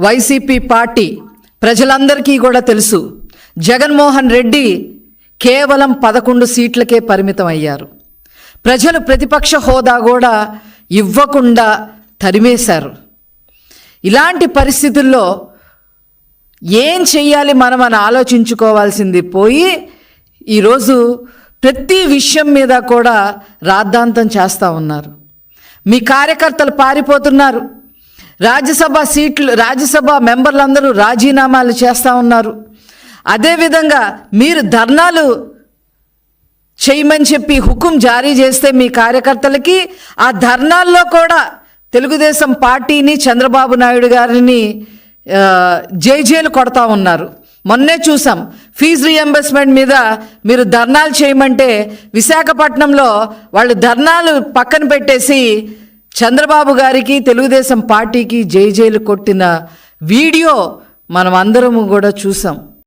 YCP party ప్రజలందరికీ కూడా తెలుసు జగన్మోహన్ రెడ్డి కేవలం పదకొండు సీట్లకే పరిమితం అయ్యారు ప్రజలు ప్రతిపక్ష హోదా కూడా ఇవ్వకుండా తరిమేశారు. ఇలాంటి పరిస్థితుల్లో ఏం చెయ్యాలి మనం అని ఆలోచించుకోవాల్సింది పోయి ఈరోజు ప్రతి విషయం మీద కూడా రాద్ధాంతం చేస్తూ ఉన్నారు. మీ కార్యకర్తలు పారిపోతున్నారు. రాజ్యసభ సీట్లు రాజ్యసభ మెంబర్లందరూ రాజీనామాలు చేస్తూ ఉన్నారు. అదేవిధంగా మీరు ధర్నాలు చేయమని చెప్పి హుకుం జారీ చేస్తే మీ కార్యకర్తలకి ఆ ధర్నాల్లో కూడా తెలుగుదేశం పార్టీని చంద్రబాబు నాయుడు గారిని జైజేలు కొడతా ఉన్నారు. మొన్నే చూసాం ఫీజు రియంబర్స్మెంట్ మీద మీరు ధర్నాలు చేయమంటే విశాఖపట్నంలో వాళ్ళు ధర్నాలు పక్కన పెట్టేసి చంద్రబాబు గారికి తెలుగుదేశం పార్టీకి జైజైలు కొట్టిన వీడియో మనం అందరము కూడా చూసాం.